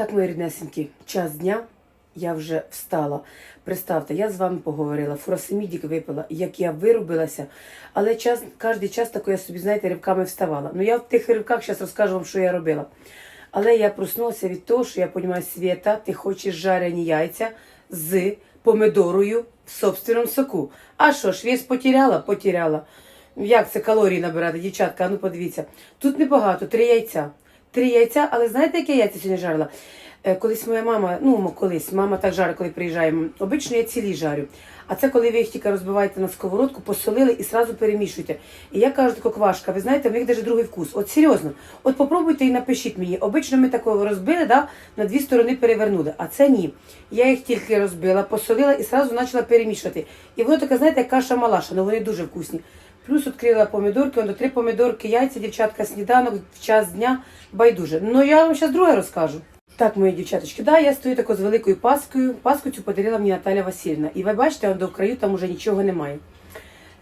Так, мої ріднесенькі, час дня, я вже встала. Представте, я з вами поговорила, фуросемідік випила, як я вирубилася, але час, кожен час тако я собі, знаєте, ривками вставала. Ну я в тих ривках зараз розкажу вам, що я робила. Але я проснулася від того, що я розумію, Свєта, ти хочеш жарені яйця з помидорою в собственному соку. А що ж, вес потеряла? Потеряла. Як це калорії набирати, дівчатка? А ну подивіться. Тут небагато, три яйця. Три яйця, але знаєте, яке яйця сьогодні жарила? Е, Колись моя мама, ну колись, мама так жарить, коли приїжджаємо. Обично я цілі жарю. А це коли ви їх тільки розбиваєте на сковородку, посолили і сразу перемішуєте. І я кажу, така квашка, ви знаєте, в них навіть другий вкус. От серйозно, от попробуйте і напишіть мені. Обично ми такого розбили, да, на дві сторони перевернули. А це ні. Я їх тільки розбила, посолила і сразу почала перемішувати. І воно таке, знаєте, каша малаша, але вони дуже вкусні. Плюс відкрила помідорки, воно три помідорки, яйця, дівчатка, сніданок в час дня, байдуже. Ну я вам зараз друге розкажу. Так, мої дівчаточки, да, я стою тако з великою паскою. Паску цю подарила мені Наталя Васильівна. І ви бачите, до краю там уже нічого немає.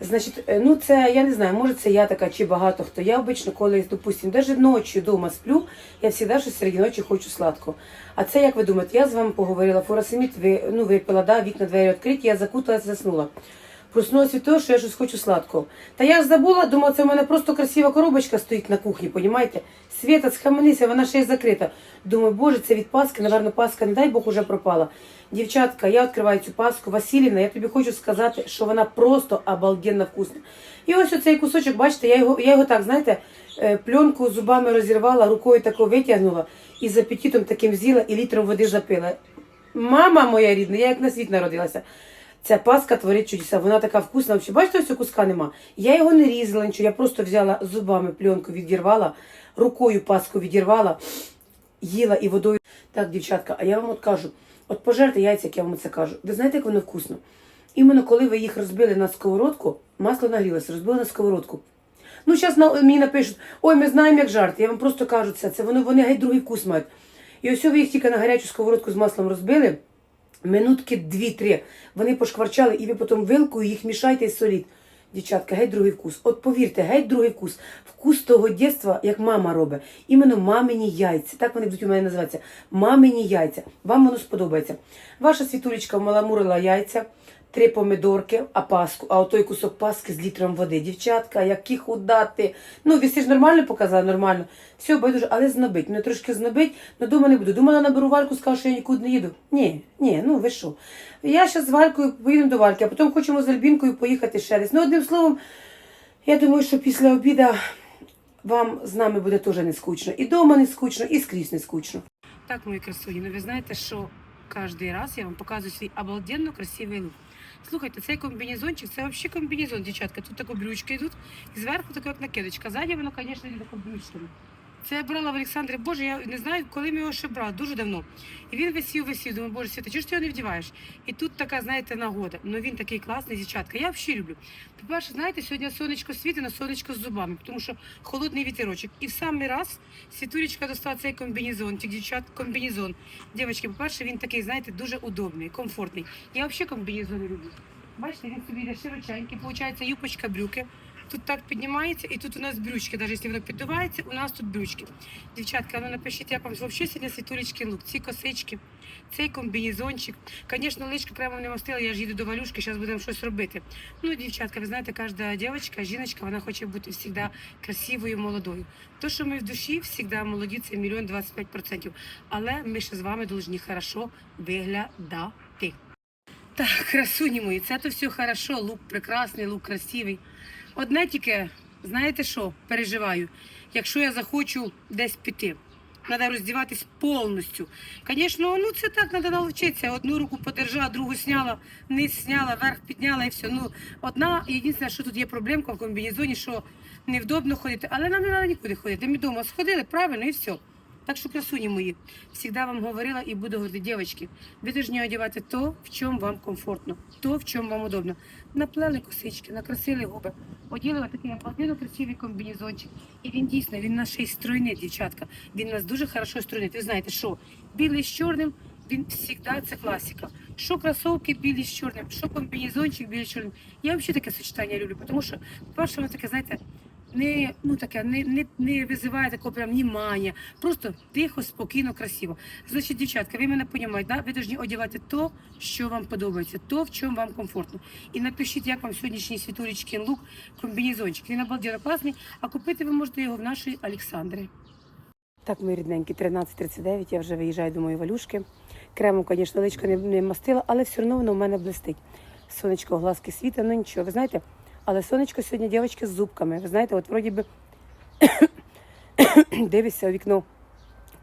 Значить, е, ну це я не знаю, може це я така чи багато хто. Я обично, коли, допустим, навіть ночі вдома сплю, я завжди щось серед ночі хочу сладкого. А це, як ви думаєте, я з вами поговорила, фуросеміт, ви, ну, випила, да, вікна двері відкриті, я закуталася, заснула. Проснулася від того, що я щось хочу сладкого. Та я ж забула, думала, це в мене просто красива коробочка стоїть на кухні, понімаєте? Світа, схаменися, вона ще й закрита. Думаю, боже, це від Паски, напевно, Паска, не дай Бог, уже пропала. Дівчатка, я відкриваю цю Паску. Василіна, я тобі хочу сказати, що вона просто обалденно вкусна. І ось оцей кусочок, бачите, я його, я його так, знаєте, е, пленку зубами розірвала, рукою тако витягнула і з апетитом таким з'їла і літром води запила. Мама моя рідна, я як на світ народилася. Ця паска творить чудеса. Вона така вкусна. Взагалі, бачите, ось куска нема. Я його не різала, нічого. Я просто взяла зубами пленку, відірвала, рукою паску відірвала, їла і водою. Так, дівчатка, а я вам от кажу, от пожерте яйця, як я вам це кажу. Ви знаєте, як воно вкусно? Іменно коли ви їх розбили на сковородку, масло нагрілося, розбили на сковородку. Ну, зараз мені напишуть, ой, ми знаємо, як жарти. Я вам просто кажу це. Це вони, вони геть другий вкус мають. І ось ви їх тільки на гарячу сковородку з маслом розбили. Минутки дві-три. Вони пошкварчали, і ви потім вилкою їх мішайте і соліть. Дівчатка, геть другий вкус. От повірте, геть другий вкус. Вкус того дєтства, як мама робить. Іменно мамині яйця. Так вони будуть у мене називатися. Мамині яйця. Вам воно сподобається. Ваша світулечка маламурила яйця, три помидорки, а паску, а отой кусок паски з літром води. Дівчатка, які худати. Ну, ви ж нормально показали, нормально. Все, байдуже, але знобить. Мене трошки знобить, але дома не буду. Думала, наберу вальку, скажу, що я нікуди не їду. Ні, ні, ну ви що. Я зараз з валькою поїдемо до вальки, а потім хочемо з Альбінкою поїхати ще десь. Ну, одним словом, я думаю, що після обіда вам з нами буде теж не скучно. І дома не скучно, і скрізь не скучно. Так, мої красуні, ну ви знаєте, що кожен раз я вам показую свій обалденно красивий лук. Слухайте, цей комбінезончик, це взагалі комбінезон, дівчатка. Тут такі брючки йдуть, і зверху така накидочка. Ззаді воно, звісно, не таке брючками. Це я брала в Олександрі, боже, я не знаю, коли ми його ще брали, дуже давно. І він висів, висів, думаю, боже, Свята, чого ж ти його не вдіваєш? І тут така, знаєте, нагода. Ну він такий класний, дівчатка. Я взагалі люблю. По-перше, знаєте, сьогодні сонечко світить, на сонечко з зубами, тому що холодний вітерочок. І в самий раз світулечка достала цей комбінезончик, дівчат, комбінезон. Дівчатки, по-перше, він такий, знаєте, дуже удобний, комфортний. Я взагалі комбінезони люблю. Бачите, він собі йде широченький, виходить, юбочка, брюки. Тут так піднімається, і тут у нас брючки. Навіть якщо воно піддувається, у нас тут брючки. Дівчатка, ну напишіть, як вам взагалі сьогодні світулечки лук, ці косички, цей комбінезончик. Звісно, личка кремом не мастила, я ж їду до валюшки, зараз будемо щось робити. Ну, дівчатка, ви знаєте, кожна дівчинка, жіночка, вона хоче бути завжди красивою, молодою. То, що ми в душі, завжди молоді, це мільйон 25 процентів. Але ми ще з вами повинні хорошо виглядати. Так, красуні мої, це то все хорошо, лук прекрасний, лук красивий. Одне тільки, знаєте що, переживаю, якщо я захочу десь піти. Треба роздіватись повністю. Звісно, ну це так треба навчитися. Одну руку подержала, другу сняла, низ сняла, верх підняла і все. Ну, одна, єдине, що тут є проблемка в комбінезоні, що невдобно ходити, але нам не треба нікуди ходити. Ми вдома сходили, правильно, і все. Так що, красуні мої, завжди вам говорила і буду говорити, дівчатки, ви повинні одягати то, в чому вам комфортно, то, в чому вам удобно. Наплели косички, накрасили губи, оділи такий обалденно красивий комбінезончик. І він дійсно, він нас ще стройний, дівчатка. Він нас дуже хорошо стройний. Ви знаєте, що білий з чорним, він завжди це класика. Що кросовки білі з чорним, що комбінезончик білий з чорним. Я взагалі таке сочетання люблю, тому що, по-перше, воно таке, знаєте, не, ну, таке, не, не, не визиває такого прям внимання. Просто тихо, спокійно, красиво. Значить, дівчатка, ви мене розумієте, да? ви повинні одягати то, що вам подобається, то, в чому вам комфортно. І напишіть, як вам сьогоднішній світулечкин лук, комбінезончик. Він обалденно класний, а купити ви можете його в нашій Олександри. Так, мої рідненькі, 13.39, я вже виїжджаю до моєї валюшки. Кремом, звісно, личко не, не мастила, але все одно воно в мене блистить. Сонечко, глазки світа, ну нічого. Ви знаєте, але сонечко сьогодні дівчатки з зубками. Ви знаєте, от вроді би дивишся у вікно,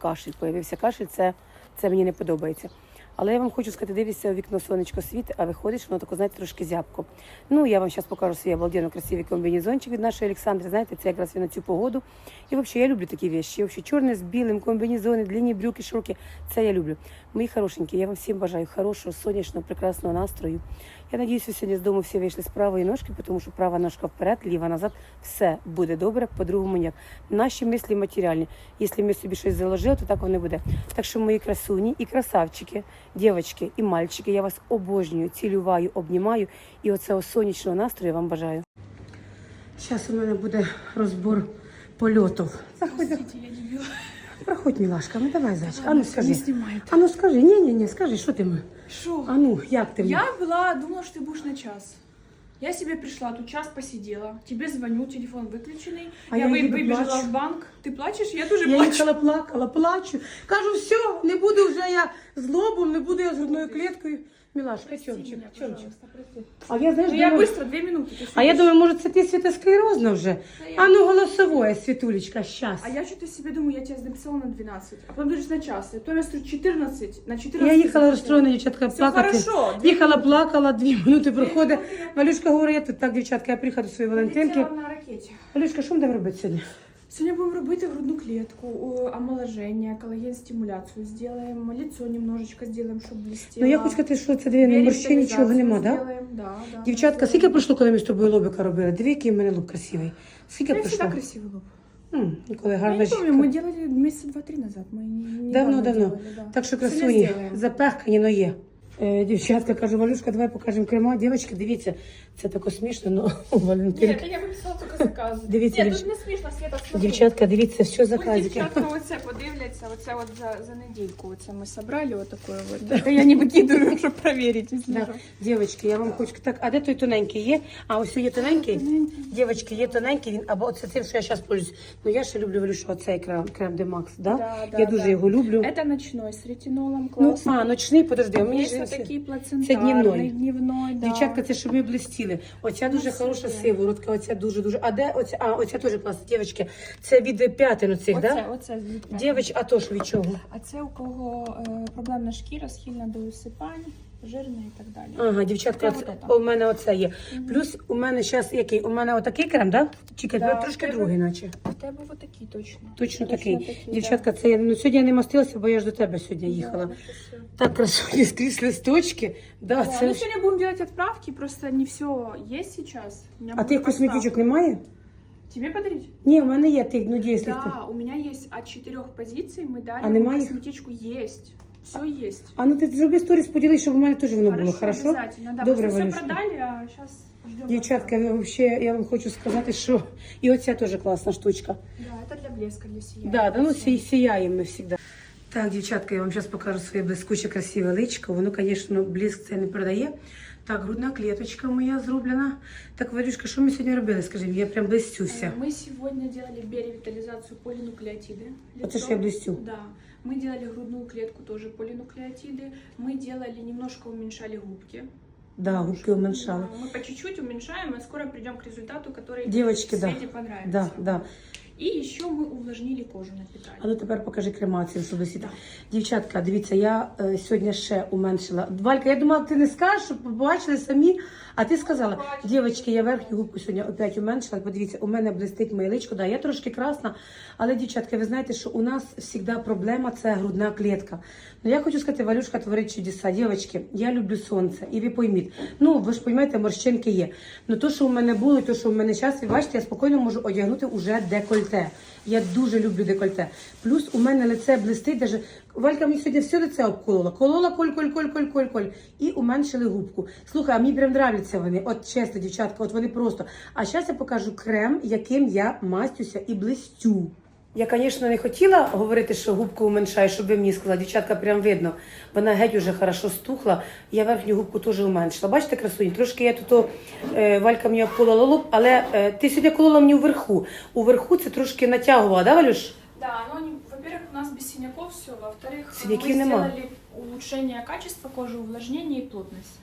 кашель появився. Кашель, це, це мені не подобається. Але я вам хочу сказати, дивишся у вікно сонечко світи, а виходиш, воно таке, знаєте, трошки зябко. Ну, я вам зараз покажу свій обалденно красивий комбінезончик від нашої Олександри. Знаєте, це якраз він на цю погоду. І взагалі я люблю такі вещи. Взагалі, чорне з білим, комбінезони, длинні брюки, широкі. Це я люблю. Мої хорошенькі, я вам всім бажаю хорошого, сонячного, прекрасного настрою. Я надіюсь, сьогодні з дому всі вийшли з правої ножки, тому що права ножка вперед, ліва назад. Все буде добре, по-другому ніяк. Наші мислі матеріальні. Якщо ми собі щось заложили, то так воно буде. Так що мої красуні і красавчики, дівчатки і мальчики, я вас обожнюю, цілюваю, обнімаю. І оцього сонячного настрою вам бажаю. Зараз у мене буде розбор польотів. Заходь, проходь, мілашка, ну давай, зайчик. А ну скажи. Ану. А ну скажи, ні, ні, ні, скажи, що ти ми? Ану, А ну, як ти? Я була, думала, що ти будеш на час. Я себе пришла, тут час посидела. Тебе звоню, телефон выключенный. А я я вы- їду выбежала плачу. в банк. Ты плачешь? Я тоже Я плачу. їхала, плакала, плачу. Кажу, все, не буду вже я з лобом, не буду я з грудною кліткою. Мілашка, Прости чомчик, меня, чомчик. пожалуйста, прости. А я, знаєш, Ну, я думаю, быстро, две минуты. ты а я шутишь. думаю, може це ти світосклерозна вже? Да я- А ну голосовое, Світулечка, щас. А я что-то себе думаю, я тебя записала на 12, а потом говоришь на час. И потом я смотрю 14, на 14. Я їхала записала. розстроєна, дівчатка, Все плакати. хорошо. две Їхала, минуты. плакала, дві минути проходить. минути я- Валюшка говорить, я тут так, дівчатка, я приїхала до своєї Валентинки. Полетела на ракете. Валюшка, що ми будемо робити сьогодні? Сьогодні будемо робити грудну клетку, о, омоложення, коллаген-стимуляцію зробимо, лицо немножечко зробимо, щоб блестіло. Ну я хочу сказати, що це дві морщин, нічого нема, да? Зробимо, да, да. Дівчатка, скільки пройшло, коли ми з тобою лобика робили? Дві, який в мене лоб красивий. Скільки Я всегда пройшло? красивый лоб. М, Ніколи Я гарна не помню, жінка. мы делали месяца два-три назад. Мы не, не Давно, давно давно. делали, да. Так що Сьогодні красуні, зробимо. запехкані, но є. Е, дівчатка каже, Валюшка, давай покажемо крема. Дівчатки, дивіться, це тако смішно, но у Нет, Валентинки. это я выписала только заказы. Дивіться, Нет, дівч- тут не смішно, Света, смотри. Дівчатка, дивіться, все Пусть заказики. дівчатка оце подивляться, оце от за, за недільку. Оце ми собрали от такое вот. Это я не викидаю, щоб проверить, если Да. що. Дівчатки, я вам хочу так, а де той тоненький є? А ось є тоненький. Дівчатки, є тоненький, він або оце тим, що я зараз пользуюсь. Ну я ще люблю Валюшу, оцей крем, крем де Макс, да? Да, да, я дуже да. його люблю. Это ночной с ретинолом Ну, классный. а, ночний, подожди, а мені Есть ж вот він- такие плацентарный, Це дневной. дневной, да. Дівчатка, це щоб ми блистіли. Оця дуже хороша сиворотка, оця дуже дуже. А де оця? А, оця теж класна. Дівчатки, це від п'ятин цих, Оце, да? оце звідти. Дівч, а то ж від чого? А це у кого е, проблемна шкіра, схильна до висипань, жирна і так далі. Ага, дівчатка, Це оце- вот это. у мене оце є. Плюс у мене зараз який? У мене отакий крем, да? Чекай, Да, трошки тебе- другий, наче. У тебе вот такі точно. Точно такий. такі, Дівчатка, це я ну сьогодні я не мастилася, бо я ж до тебе сьогодні да. їхала. Да, лучше всего. Так красуні скрізь листочки. Да, Да, це ну ж- сегодня будем делать отправки, просто не все есть сейчас. У меня А будет тих косметичок поставка. немає? Тебе подарить? Ні, у мене є тих, ну дійсно. Да, у меня есть от четырех позиций, мы дали А ему немає їх? косметичку. Есть. Все есть. А ну ти зроби сторіс, поділись, щоб у мене теж воно було, хорошо? обязательно. Да, Добре, просто все Валюшка. продали, а сейчас ждем. Дівчатка, ви вообще, я вам хочу сказати, що і оця теж класна штучка. Да, это для блеска, для сияния. Да, да, ну сі, сіяємо ми завжди. Так, дівчатка, я вам зараз покажу своє блискуче красиве личко. Воно, звісно, блиск це не. Так, грудна клеточка моя зроблена. Так, Валюшка, що ми сьогодні робили? Скажи мені, я прям блистю вся. Э, Мы сегодня делали биоревитализацию полинуклеотиды. Вот лицо. это ж я блестю. Да. Мы делали грудную клетку тоже полинуклеотиды. Мы делали немножко уменьшали губки. Да, губки уменьшали. Да, Мы по чуть-чуть уменьшаем, и скоро придем к результату, который Девочки, да. Свете понравится. Да, да. И еще мы увлажнили кожу напитали. А ну тепер покажи кремацію, досі. Да. Дівчатка, дивіться, я е, сьогодні ще уменшила. Валька, я думала, ти не скажеш, щоб побачили самі. А ти сказала, дівчатки, я верхню губку сьогодні опять уменшила. Подивіться, у мене блистить моє личко. Да, я трошки красна, але дівчатка, ви знаєте, що у нас завжди проблема це грудна клітка. Ну я хочу сказати, Валюшка творить чудеса. Дівчатки, я люблю сонце, і ви пойміть. Ну, ви ж розумієте, морщинки є. Ну то, що у мене було, то, що у мене зараз, ви бачите, я спокійно можу одягнути уже декольте. Декольте. Я дуже люблю декольте. Плюс у мене лице блистить. Даже... Валька мені сьогодні все лице обколола. Колола, коль, коль, коль, коль, коль, коль. І уменшили губку. Слухай, а мені прям нравляться вони. От чесно, дівчатка, от вони просто. А зараз я покажу крем, яким я мастюся і блистю. Я, звісно, не хотіла говорити, що губку уменшаю, щоб ви мені сказали, дівчатка, прям видно. Вона геть уже хорошо стухла. Я верхню губку теж уменшила. Бачите, красуні? Трошки я тут о, е, Валька мені обколола лоб, але е, ти сьогодні колола мені вверху. Уверху це трошки натягувала, да, Валюш? Да, но, они, во-первых, у нас без синяков все, во-вторых, Синяки мы нема. сделали улучшение качества кожи, увлажнение и плотность.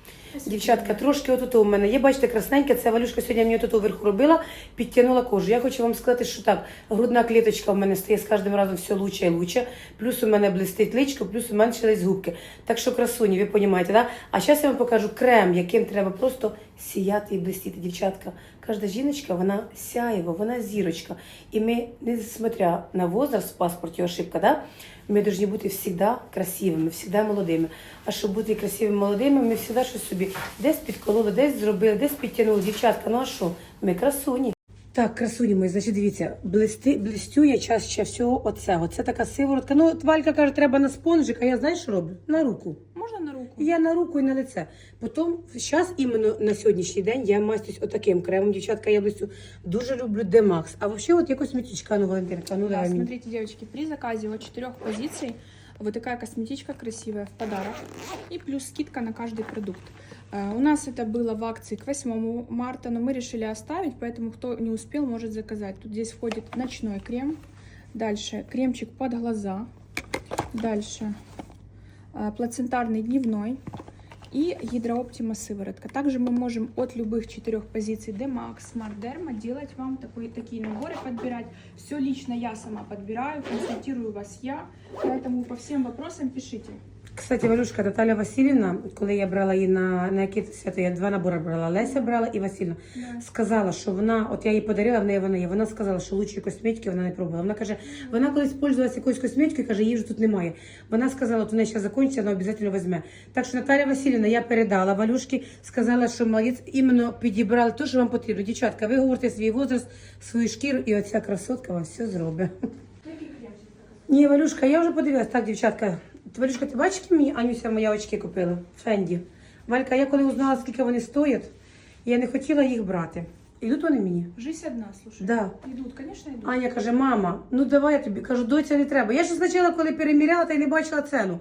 Дівчатка, трошки отут у мене є, бачите, красненьке, це Валюшка сьогодні мені отут вверху робила, підтягнула кожу. Я хочу вам сказати, що так, грудна кліточка в мене стає з кожним разом все лучше і лучше, плюс у мене блистить личко, плюс уменшились губки. Так що красуні, ви розумієте, да? А зараз я вам покажу крем, яким треба просто сіяти і блистіти. Дівчатка, кожна жіночка, вона сяєва, вона зірочка. І ми, несмотря на возраст в паспорті, ошибка, да? ми повинні бути завжди красивими, завжди молодими. А щоб бути красивими молодими, ми завжди щось собі десь підкололи, десь зробили, десь підтягнули. Дівчатка, ну а що? Ми красуні. Так, красуні мої, значить, дивіться, блисти, блистю я чаще всього оце. Оце така сиворотка. Ну, от Валька каже, треба на спонжик, а я знаєш, що роблю? На руку. Можно на руку? Я на руку і на лице. Потім, зараз іменно на сьогоднішній день я мастюсь отаким кремом. Дівчатка, я блистю. Дуже люблю Демакс. А взагалі от якось мітічка, ну, Валентинка, ну Да, мені. смотрите, девочки, при заказе от четырех позиций вот такая косметичка красивая в подарок. И плюс скидка на каждый продукт. Э, У нас это было в акции к 8 марта, но мы решили оставить, поэтому кто не успел, может заказать. Тут здесь входит ночной крем. Дальше кремчик под глаза. Дальше э, плацентарный дневной и гидрооптима сыворотка. Также мы можем от любых четырех позиций Demax, Smart Derma делать вам такой, такие наборы, подбирать. Все лично я сама подбираю, консультирую вас я, поэтому по всем вопросам пишите. Кстати, Валюшка, Наталя Васильівна, коли я брала її на, на яке свято, я два набори брала. Леся брала і Васильівна. Сказала, що вона, от я їй подарила, в неї вона є. Вона сказала, що лучшої косметики вона не пробувала. Вона каже, вона колись пользувалася якоюсь косметикою, каже, її вже тут немає. Вона сказала, от у неї зараз закінчиться, вона обов'язково візьме. Так що Наталя Васильівна, я передала Валюшки, сказала, що молодець, іменно підібрали те, що вам потрібно. Дівчатка, ви говорите свій возраст, свою шкіру, і оця красотка вам все зробить. Ні, Валюшка, я вже подивилась. Так, дівчатка. Валюшка, ти бачиш, які мені Анюся моя очки купила? Фенді. Валька, я коли узнала, скільки вони стоять, я не хотіла їх брати. Ідуть вони мені. Жизнь одна, слушай. Да. Идут, конечно, идут. Аня каже, мама, ну давай я тобі. Кажу, доця не треба. Я ж спочатку, коли переміряла, та й не бачила ціну.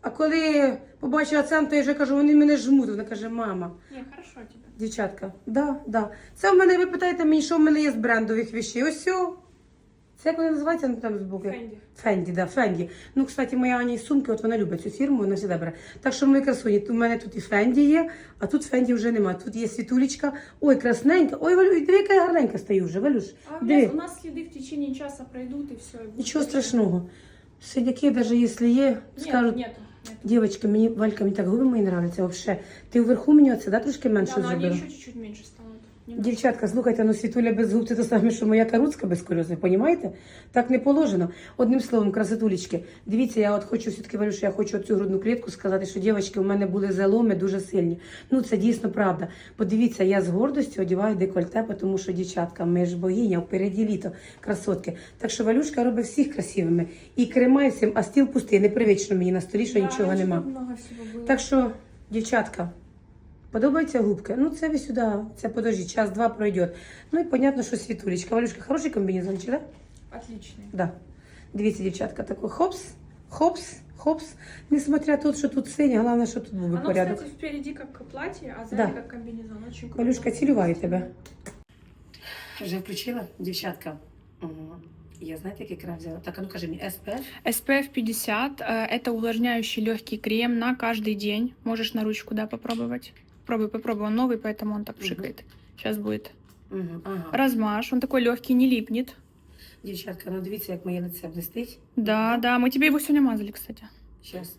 А коли побачила ціну, то я вже кажу, вони мене жмуть. Вона каже, мама, Не, хорошо тебе. дівчатка, да, да. Це в мене, ви питаєте мені, що в мене є з брендових вещей. Ось все. Це як вони називаються ну, там збоку? Фенді. Фенді, да, Фенді. Ну, кстати, моя Аня із сумки, от вона любить цю фірму, вона завжди бере. Так що мої красуні, у мене тут і Фенді є, а тут Фенді вже немає. Тут є світулечка. Ой, красненька. Ой, Валю, диви, яка я гарненька стою вже, Валюш. А Диви. у нас следы в течение часа пройдут и все. Нічого страшного. Синяки, навіть якщо є, Нет, скажуть, нету, дівчатка, мені, Валька, мені так губи мої нравляться взагалі. Ти вверху мені оце, да, трошки менше Да, но они зробила? еще чуть-чуть меньше. Дівчатка, слухайте, ну світуля без губ це те саме, що моя каруцька без кольоси, понімаєте? Так не положено. Одним словом, красотулечки. Дивіться, я от хочу все-таки говорю, що я хочу цю грудну клітку сказати, що дівчатки, у мене були заломи дуже сильні. Ну це дійсно правда. Подивіться, я з гордостю одягаю декольте, тому що дівчатка, ми ж богиня, впереді літо, красотки. Так що Валюшка робить всіх красивими. І крема всім, а стіл пустий, непривично мені на столі, що нічого нема. Так що, дівчатка, подобаються губки? Ну, це ви сюди, це подожди, час-два пройде. Ну і понятно, що світулечка. Валюшка, хороший комбінезончик, так? Да? Отличный. Да. Дивіться, дівчатка, такой хопс, хопс, хопс. Несмотря тут, що тут синя, головне, що тут був би Оно, порядок. кстати, впереди как платье, а сзади Да. как комбинезон. Очень круто. Валюшка, цілюваю тебе. Вже включила, дівчатка. Я знаєте, який крем взяла? Так, а ну кажи мені, SPF. SPF 50 э, это увлажняющий легкий крем на каждый день. Можешь на ручку, да, попробовать. Пробуй, попробуй. Он новый, поэтому он так Мгм. пшикает. Сейчас будет. Угу, ага. Размажь. Он такой легкий, не липнет. Дівчатка, ну дивіться, як моє лице блистить. Да, да. Мы тебе его сегодня мазали, кстати. Сейчас.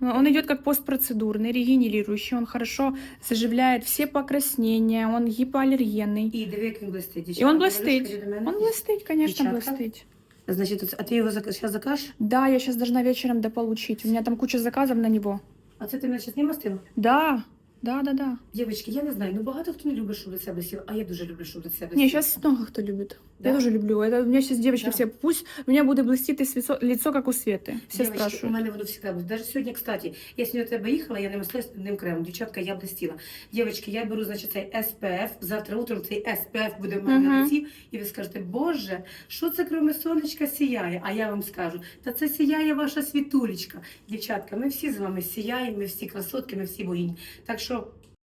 Он идет как постпроцедурный, регенерирующий. Он хорошо заживляет все покраснения. Он гипоаллергенный. І диви, як він блистить. И он Валюшка, блестит. йди до мене. Он блестит, конечно, Девчатка. блестит. Значить, оце- а ти його зараз закажеш? Да, я сейчас должна вечером дополучить. У меня там куча заказов на него. А це ти мене зараз не мастила? Да, Да, да, да. Дівчатки, я не знаю, ну багато хто не любить, щоб лице блистіло, а я дуже люблю, щоб лице Не, блистіло. сейчас много кто любит. Да? Я тоже люблю. Это у меня сейчас девочки Да. все, пусть у меня будет блестеть лицо, лицо как у Светы. Все Дівчатки, у спрашивают. мене воно завжди буде. Навіть сьогодні, кстати, я сьогодні до тебе їхала, я не мислилась ним кремом. Дівчатка, я блистіла. Дівчатки, я беру, значить, цей SPF. Завтра утром цей SPF буде в мене на Мгм. лиці. І ви скажете, Боже, що це кроме сонечка сіяє? А я вам скажу, та це сіяє ваша світулечка. Дівчатка, ми всі з вами сіяємо, ми всі красотки, ми всі богині. Так що eso.